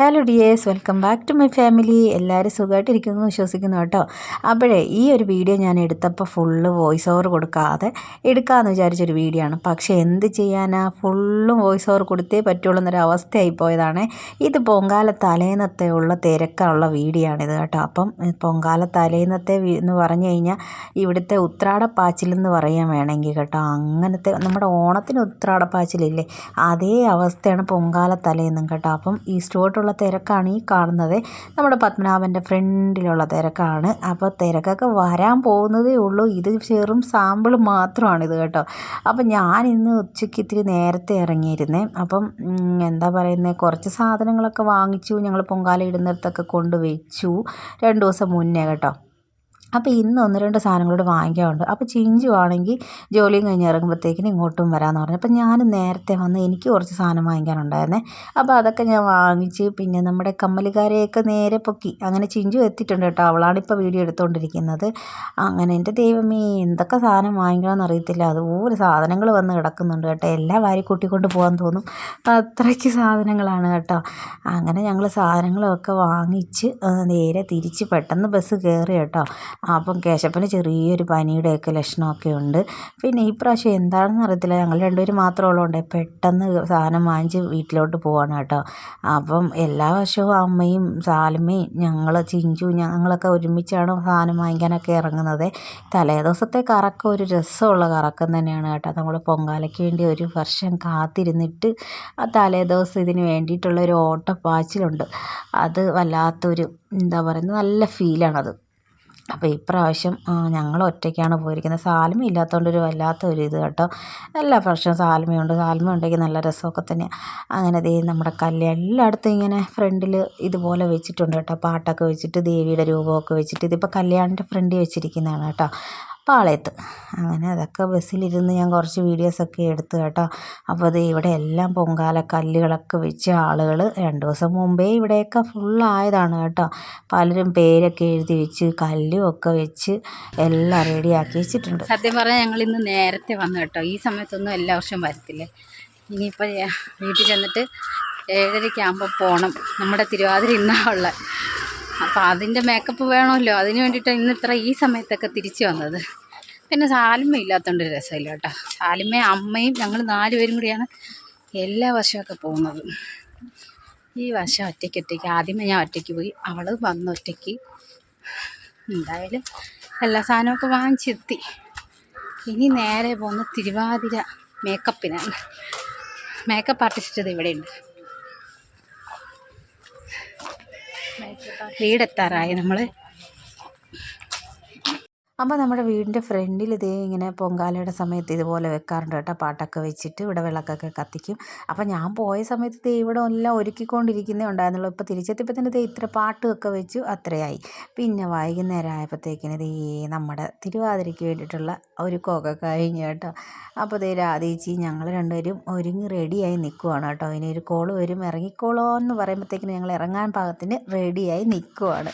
Hello dears welcome back to my family എല്ലാവരും സുഖമായിട്ടിരിക്കുന്നു വിശ്വസിക്കുന്നു കേട്ടോ. അപ്പോഴേ ഈ ഒരു വീഡിയോ ഞാൻ എടുത്തപ്പോൾ ഫുള്ള് വോയിസ് ഓവർ കൊടുക്കാതെ എടുക്കാമെന്ന് വിചാരിച്ചൊരു വീഡിയോ ആണ്. പക്ഷേ എന്ത് ചെയ്യാനാ? ഫുള്ളും വോയിസ് ഓവർ കൊടുത്തേ പറ്റുള്ളൂ എന്നൊരു അവസ്ഥയായി പോയതാണ്. ഇത് പൊങ്കാല തലേന്നത്തെ ഉള്ള തിരക്കുള്ള വീഡിയോ ആണിത് കേട്ടോ. അപ്പം പൊങ്കാല തലേന്നത്തെ എന്ന് പറഞ്ഞു കഴിഞ്ഞാൽ ഇവിടുത്തെ ഉത്രാടപ്പാച്ചിലെന്ന് പറയാൻ വേണമെങ്കിൽ കേട്ടോ. അങ്ങനത്തെ നമ്മുടെ ഓണത്തിന് ഉത്രാടപ്പാച്ചിലില്ലേ? അതേ അവസ്ഥയാണ് പൊങ്കാല തലേന്നും കേട്ടോ. അപ്പം ഈ സ്റ്റോട്ടുള്ള ഉള്ള തിരക്കാണ് ഈ കാണുന്നത്. നമ്മുടെ പത്മനാഭന്റെ ഫ്രണ്ടിലുള്ള തിരക്കാണ്. അപ്പോൾ തിരക്കൊക്കെ വരാൻ പോകുന്നതേ ഉള്ളൂ. ഇത് ചെറും സാമ്പിൾ മാത്രമാണിത് കേട്ടോ. അപ്പം ഞാൻ ഇന്ന് ഉച്ചയ്ക്ക് ഇത്തിരി നേരത്തെ ഇറങ്ങിയിരുന്നേ. അപ്പം എന്താ പറയുന്നത് കുറച്ച് സാധനങ്ങളൊക്കെ വാങ്ങിച്ചു. ഞങ്ങൾ പൊങ്കാല ഇടുന്നിടത്തൊക്കെ കൊണ്ടുവച്ചു രണ്ട് ദിവസം മുന്നേ കേട്ടോ. അപ്പോൾ ഇന്ന് ഒന്ന് രണ്ട് സാധനങ്ങളോട് വാങ്ങിക്കാറുണ്ട് അപ്പോൾ ചിഞ്ചു ആണെങ്കിൽ ജോലിയും കഴിഞ്ഞ് ഇറങ്ങുമ്പോഴത്തേക്കിനും ഇങ്ങോട്ടും വരാമെന്ന് പറഞ്ഞു. അപ്പോൾ ഞാൻ നേരത്തെ വന്ന് എനിക്ക് കുറച്ച് സാധനം വാങ്ങിക്കാനുണ്ടായിരുന്നേ. അപ്പോൾ അതൊക്കെ ഞാൻ വാങ്ങിച്ച് പിന്നെ നമ്മുടെ കമ്മലുകാരെയൊക്കെ നേരെ പൊക്കി. അങ്ങനെ ചിഞ്ചു എത്തിയിട്ടുണ്ട് കേട്ടോ. അവളാണ് ഇപ്പോൾ വീഡിയോ എടുത്തുകൊണ്ടിരിക്കുന്നത് അങ്ങനെ എന്റെ ദൈവമേ എന്തൊക്കെ സാധനം വാങ്ങിക്കണമെന്ന് അറിയത്തില്ല. അതുപോലെ സാധനങ്ങൾ വന്ന് കിടക്കുന്നുണ്ട് കേട്ടോ. എല്ലാം വാരി കൂട്ടിക്കൊണ്ട് പോകാൻ തോന്നും. അത്രയ്ക്ക് സാധനങ്ങളാണ് കേട്ടോ. അങ്ങനെ ഞങ്ങൾ സാധനങ്ങളൊക്കെ വാങ്ങിച്ച് നേരെ തിരിച്ച് പെട്ടെന്ന് ബസ് കയറി കേട്ടോ. അപ്പം കേശപ്പന് ചെറിയൊരു പനിയുടെയൊക്കെ ലക്ഷണമൊക്കെ ഉണ്ട്. പിന്നെ ഈ പ്രാവശ്യം എന്താണെന്ന് അറിയത്തില്ല. ഞങ്ങൾ രണ്ടുപേരും മാത്രമേ ഉള്ളതുകൊണ്ട് പെട്ടെന്ന് സാധനം വാങ്ങിച്ച് വീട്ടിലോട്ട് പോവാണ് കേട്ടോ. അപ്പം എല്ലാ വർഷവും അമ്മയും സാലമ്മയും ഞങ്ങൾ ചിഞ്ചു ഞങ്ങളൊക്കെ ഒരുമിച്ചാണ് സാധനം വാങ്ങിക്കാനൊക്കെ ഇറങ്ങുന്നത്. തലേദിവസത്തെ കറക്കം ഒരു രസമുള്ള കറക്കം തന്നെയാണ് കേട്ടോ. നമ്മൾ പൊങ്കാലയ്ക്ക് വേണ്ടി ഒരു വർഷം കാത്തിരുന്നിട്ട് ആ തലേദിവസം ഇതിന് വേണ്ടിയിട്ടുള്ള ഒരു ഓട്ടപ്പാച്ചിലുണ്ട്. അത് വല്ലാത്തൊരു എന്താ പറയുന്നത് നല്ല ഫീലാണത് അപ്പോൾ ഇപ്രാവശ്യം ഞങ്ങൾ ഒറ്റയ്ക്കാണ് പോയിരിക്കുന്നത്. സാൽമ ഇല്ലാത്തതുകൊണ്ട് ഒരു വല്ലാത്ത ഒരു ഇത് കേട്ടോ. എല്ലാ പ്രാവശ്യവും സാൽമയുണ്ട്. സാൽമ ഉണ്ടെങ്കിൽ നല്ല രസമൊക്കെ തന്നെയാണ് അങ്ങനെ ദേ നമ്മുടെ കല്യാണം എല്ലായിടത്തും ഇങ്ങനെ ഫ്രണ്ടിൽ ഇതുപോലെ വെച്ചിട്ടുണ്ട് കേട്ടോ. പാട്ടൊക്കെ വെച്ചിട്ട് ദേവിയുടെ രൂപമൊക്കെ വെച്ചിട്ട്. ഇതിപ്പോൾ കല്യാണിന്റെ ഫ്രണ്ടിൽ വെച്ചിരിക്കുന്നതാണ് കേട്ടോ. പാളയത്ത്. അങ്ങനെ അതൊക്കെ ബസ്സിലിരുന്ന് ഞാൻ കുറച്ച് വീഡിയോസൊക്കെ എടുത്തു കേട്ടോ. അപ്പോൾ അത് ഇവിടെ എല്ലാം പൊങ്കാല കല്ലുകളൊക്കെ വെച്ച് ആളുകൾ രണ്ട് ദിവസം മുമ്പേ ഇവിടെയൊക്കെ ഫുള്ളായതാണ് കേട്ടോ. പലരും പേരൊക്കെ എഴുതി വെച്ച് കല്ലും ഒക്കെ വെച്ച് എല്ലാം റെഡിയാക്കി വെച്ചിട്ടുണ്ട്. സത്യം പറഞ്ഞാൽ ഞങ്ങൾ ഇന്ന് നേരത്തെ വന്നു കേട്ടോ. ഈ സമയത്തൊന്നും എല്ലാ വർഷവും വരത്തില്ലേ. ഇനിയിപ്പോൾ വീട്ടിൽ ചെന്നിട്ട് ഏഴരയ്ക്കാകുമ്പോൾ പോകണം നമ്മുടെ തിരുവാതിര ഇന്നാ അപ്പോൾ അതിന്റെ മേക്കപ്പ് വേണമല്ലോ. അതിന് വേണ്ടിയിട്ട് ഇന്ന് ഇത്ര ഈ സമയത്തൊക്കെ തിരിച്ചു വന്നത്. പിന്നെ സാലിമ ഇല്ലാത്തതുകൊണ്ട് രസമില്ല കേട്ടോ. സാലിമയും അമ്മയും ഞങ്ങൾ നാലുപേരും കൂടിയാണ് എല്ലാ വർഷമൊക്കെ പോകുന്നത്. ഈ വർഷം ഒറ്റയ്ക്ക് ഒറ്റയ്ക്ക് ആദ്യമേ ഞാൻ ഒറ്റയ്ക്ക് പോയി അവൾ വന്ന് ഒറ്റയ്ക്ക് എന്തായാലും എല്ലാ സാധനമൊക്കെ വാങ്ങിച്ചെത്തി. ഇനി നേരെ പോകുന്ന തിരുവാതിര മേക്കപ്പിനാണ് മേക്കപ്പ് ആർട്ടിസ്റ്റ് ഇവിടെയുണ്ട്. വീടെത്താറായി നമ്മൾ അപ്പോൾ നമ്മുടെ വീടിന്റെ ഫ്രണ്ടിൽ ഇതേ ഇങ്ങനെ പൊങ്കാലയുടെ സമയത്ത് ഇതുപോലെ വെക്കാറുണ്ട് കേട്ടോ. പാട്ടൊക്കെ വെച്ചിട്ട് ഇവിടെ വിളക്കൊക്കെ കത്തിക്കും. അപ്പോൾ ഞാൻ പോയ സമയത്ത് ദേ ഇവിടെ എല്ലാം ഒരുക്കിക്കൊണ്ടിരിക്കുന്നേ ഉണ്ടായിരുന്നുള്ളൂ. ഇപ്പോൾ തിരിച്ചെത്തിയപ്പോൾ തന്നെ ദേ ഇത്ര പാട്ടുമൊക്കെ വെച്ചു അത്രയായി. പിന്നെ വൈകുന്നേരം ആയപ്പോഴത്തേക്കിന് ദേ നമ്മുടെ തിരുവാതിരയ്ക്ക് വേണ്ടിയിട്ടുള്ള ഒരുക്കമൊക്കെ കഴിഞ്ഞു കേട്ടോ. അപ്പോൾ ദേ രാധേച്ചി ഞങ്ങൾ രണ്ടുപേരും ഒരുങ്ങി റെഡിയായി നിൽക്കുവാണ് കേട്ടോ. ഇനി ഒരു കോൾ വരും. ഇറങ്ങിക്കോളോ എന്ന് പറയുമ്പോഴത്തേക്കിന് ഞങ്ങൾ ഇറങ്ങാൻ പാകത്തിന് റെഡിയായി നിൽക്കുവാണ്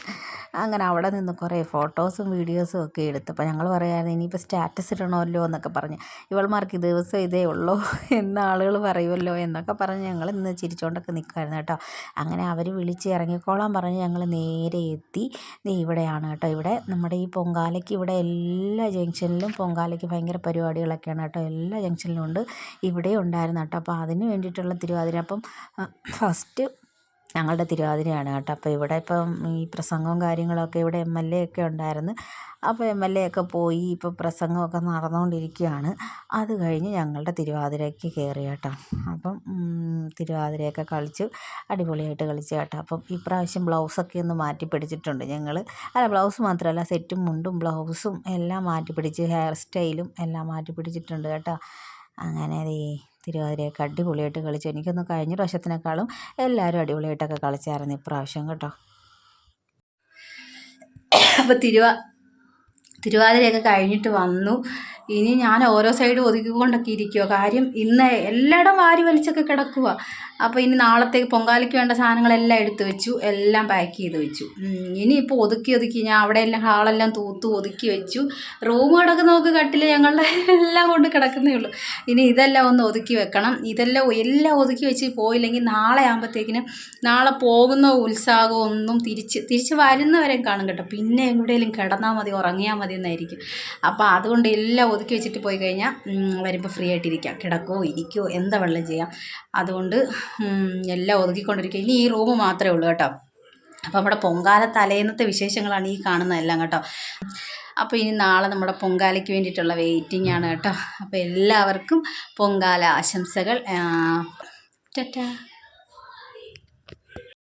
അങ്ങനെ അവിടെ നിന്ന് കുറേ ഫോട്ടോസും വീഡിയോസും ഒക്കെ എടുത്തു അപ്പോൾ ഞങ്ങൾ പറയാമായിരുന്നു ഇനിയിപ്പോൾ സ്റ്റാറ്റസ് ഇടണമല്ലോ എന്നൊക്കെ പറഞ്ഞ്. ഇവൾമാർക്ക് ദിവസം ഇതേ ഉള്ളൂ എന്ന് ആളുകൾ പറയുമല്ലോ എന്നൊക്കെ പറഞ്ഞ് ഞങ്ങൾ ഇന്ന് ചിരിച്ചുകൊണ്ടൊക്കെ നിൽക്കുമായിരുന്നു കേട്ടോ. അങ്ങനെ അവർ വിളിച്ച് ഇറങ്ങിക്കോളാൻ പറഞ്ഞ് ഞങ്ങൾ നേരെ എത്തി. ഇവിടെയാണ് കേട്ടോ. ഇവിടെ നമ്മുടെ ഈ പൊങ്കാലയ്ക്ക് ഇവിടെ എല്ലാ ജംഗ്ഷനിലും പൊങ്കാലയ്ക്ക് ഭയങ്കര പരിപാടികളൊക്കെയാണ് കേട്ടോ. എല്ലാ ജംഗ്ഷനിലും ഉണ്ട്. ഇവിടെ ഉണ്ടായിരുന്നു കേട്ടോ. അപ്പോൾ അതിന് വേണ്ടിയിട്ടുള്ള തിരുവാതിര. അപ്പം ഫസ്റ്റ് ഞങ്ങളുടെ തിരുവാതിരയാണ് കേട്ടോ. അപ്പോൾ ഇവിടെ ഇപ്പം ഈ പ്രസംഗവും കാര്യങ്ങളൊക്കെ ഇവിടെ എം എൽ എ ഒക്കെ ഉണ്ടായിരുന്നു. അപ്പോൾ എം എൽ എ ഒക്കെ പോയി ഇപ്പോൾ പ്രസംഗമൊക്കെ നടന്നുകൊണ്ടിരിക്കുകയാണ്. അത് കഴിഞ്ഞ് ഞങ്ങളുടെ തിരുവാതിരയ്ക്ക് കയറി കേട്ടോ. അപ്പം തിരുവാതിരയൊക്കെ കളിച്ചു. അടിപൊളിയായിട്ട് കളിച്ചു കേട്ടോ. അപ്പം ഇപ്രാവശ്യം ബ്ലൗസൊക്കെ ഒന്ന് മാറ്റി പിടിച്ചിട്ടുണ്ട് ഞങ്ങൾ അല്ല ബ്ലൗസ് മാത്രമല്ല സെറ്റും മുണ്ടും ബ്ലൗസും എല്ലാം മാറ്റി പിടിച്ച് ഹെയർ സ്റ്റൈലും എല്ലാം മാറ്റി പിടിച്ചിട്ടുണ്ട് കേട്ടോ. അങ്ങനെ തിരുവാതിരയൊക്കെ അടിപൊളിയായിട്ട് കളിച്ചു. എനിക്കൊന്ന് കഴിഞ്ഞ പ്രാവശ്യത്തിനേക്കാളും എല്ലാവരും അടിപൊളിയായിട്ടൊക്കെ കളിച്ചായിരുന്നു ഇപ്രാവശ്യം കേട്ടോ. അപ്പോൾ തിരുവാ തിരുവാതിരയൊക്കെ കഴിഞ്ഞിട്ട് വന്നു. ഇനി ഞാൻ ഓരോ സൈഡ് ഒതുക്കിക്കൊണ്ടൊക്കെ ഇരിക്കുക കാര്യം ഇന്ന് എല്ലായിടം വാരി വലിച്ചൊക്കെ കിടക്കുക അപ്പോൾ ഇനി നാളത്തേക്ക് പൊങ്കാലയ്ക്ക് വേണ്ട സാധനങ്ങളെല്ലാം എടുത്ത് വെച്ചു എല്ലാം പാക്ക് ചെയ്ത് വെച്ചു. ഇനി ഇനിയിപ്പോൾ ഒതുക്കി ഒതുക്കി ഞാൻ അവിടെ എല്ലാം ഹാളെല്ലാം തൂത്ത് ഒതുക്കി വെച്ചു. റൂം കിടക്കുന്ന നോക്ക് കട്ടിൽ ഞങ്ങളുടെ എല്ലാം കൊണ്ട് കിടക്കുന്നേ ഉള്ളൂ. ഇനി ഇതെല്ലാം ഒന്ന് ഒതുക്കി വെക്കണം. ഇതെല്ലാം എല്ലാം ഒതുക്കി വെച്ച് പോയില്ലെങ്കിൽ നാളെ ആകുമ്പോഴത്തേക്കിനും നാളെ പോകുന്ന ഉത്സാഹം ഒന്നും തിരിച്ച് തിരിച്ച് വരുന്നവരെയും കാണും കേട്ടോ. പിന്നെ എവിടെയെങ്കിലും കിടന്നാൽ മതി ഉറങ്ങിയാൽ മതി എന്നായിരിക്കും അപ്പോൾ അതുകൊണ്ട് എല്ലാം ഒതുക്കി വെച്ചിട്ട് പോയി കഴിഞ്ഞാൽ വരുമ്പോൾ ഫ്രീ ആയിട്ടിരിക്കാം. കിടക്കോ ഇരിക്കോ എന്താ വെള്ളം ചെയ്യാം? അതുകൊണ്ട് എല്ലാം ഒതുക്കിക്കൊണ്ടിരിക്കുക ഇനി ഈ റൂം മാത്രമേ ഉള്ളൂ കേട്ടോ. അപ്പോൾ നമ്മുടെ പൊങ്കാല തലേന്നത്തെ വിശേഷങ്ങളാണ് ഈ കാണുന്നതെല്ലാം കേട്ടോ. അപ്പോൾ ഇനി നാളെ നമ്മുടെ പൊങ്കാലയ്ക്ക് വേണ്ടിയിട്ടുള്ള വെയിറ്റിംഗ് ആണ് കേട്ടോ. അപ്പോൾ എല്ലാവർക്കും പൊങ്കാല ആശംസകൾ. ടാറ്റാ.